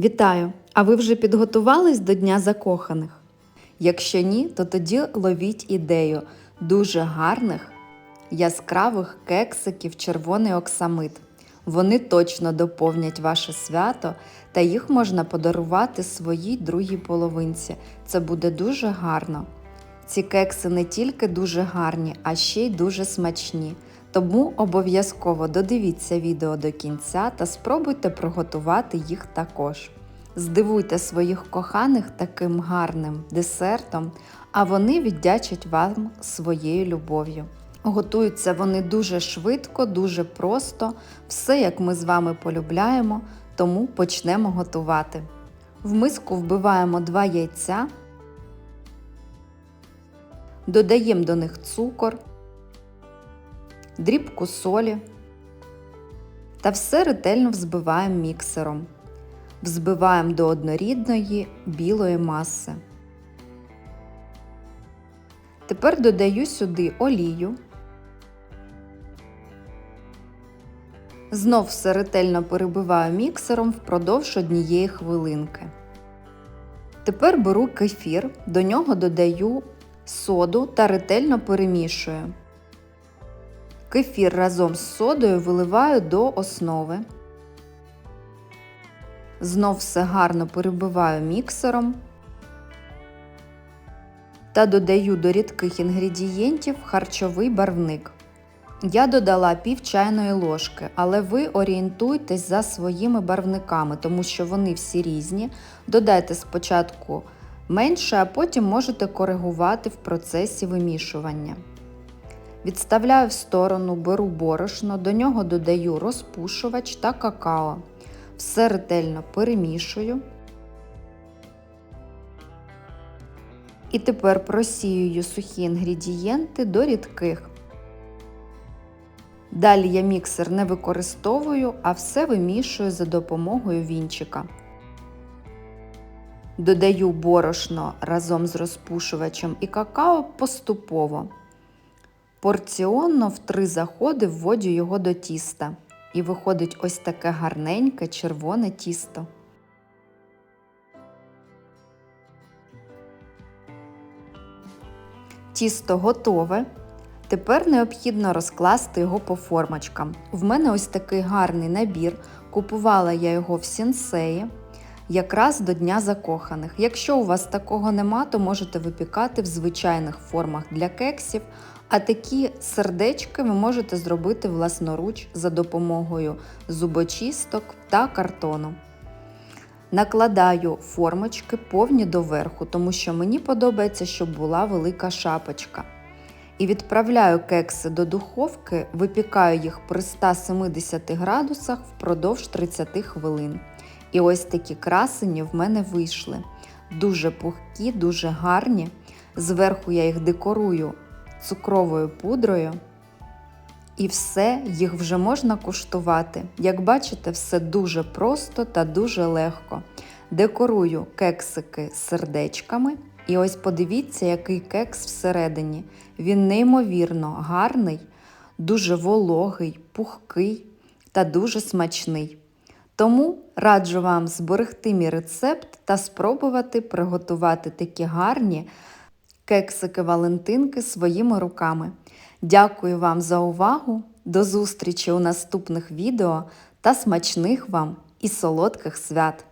Вітаю! А ви вже підготувались до Дня закоханих? Якщо ні, то тоді ловіть ідею дуже гарних, яскравих кексиків червоний оксамит. Вони точно доповнять ваше свято, та їх можна подарувати своїй другій половинці. Це буде дуже гарно. Ці кекси не тільки дуже гарні, а ще й дуже смачні. Тому обов'язково додивіться відео до кінця та спробуйте приготувати їх також. Здивуйте своїх коханих таким гарним десертом, а вони віддячать вам своєю любов'ю. Готуються вони дуже швидко, дуже просто, все як ми з вами полюбляємо, тому почнемо готувати. В миску вбиваємо 2 яйця, додаємо до них цукор, дрібку солі та все ретельно взбиваємо міксером. Взбиваємо до однорідної білої маси. Тепер додаю сюди олію. Знов все ретельно перебиваю міксером впродовж однієї хвилинки. Тепер беру кефір, до нього додаю соду та ретельно перемішую. Кефір разом з содою виливаю до основи. Знов все гарно перебиваю міксером та додаю до рідких інгредієнтів харчовий барвник. Я додала пів чайної ложки, але ви орієнтуйтесь за своїми барвниками, тому що вони всі різні. Додайте спочатку менше, а потім можете коригувати в процесі вимішування. Відставляю в сторону, беру борошно, до нього додаю розпушувач та какао. Все ретельно перемішую. І тепер просіюю сухі інгредієнти до рідких. Далі я міксер не використовую, а все вимішую за допомогою вінчика. Додаю борошно разом з розпушувачем і какао поступово. Порціонно в три заходи вводю його до тіста. І виходить ось таке гарненьке червоне тісто. Тісто готове. Тепер необхідно розкласти його по формочкам. В мене ось такий гарний набір. Купувала я його в сінсеї якраз до Дня закоханих. Якщо у вас такого нема, то можете випікати в звичайних формах для кексів, а такі сердечки ви можете зробити власноруч за допомогою зубочисток та картону. Накладаю формочки повні доверху, тому що мені подобається, щоб була велика шапочка. І відправляю кекси до духовки, випікаю їх при 170 градусах впродовж 30 хвилин. І ось такі красені в мене вийшли. Дуже пухкі, дуже гарні. Зверху я їх декорую цукровою пудрою. І все, їх вже можна куштувати. Як бачите, все дуже просто та дуже легко. Декорую кексики сердечками. І ось подивіться, який кекс всередині. Він неймовірно гарний, дуже вологий, пухкий та дуже смачний. Тому раджу вам зберегти мій рецепт та спробувати приготувати такі гарні кексики-валентинки своїми руками. Дякую вам за увагу! До зустрічі у наступних відео та смачних вам і солодких свят!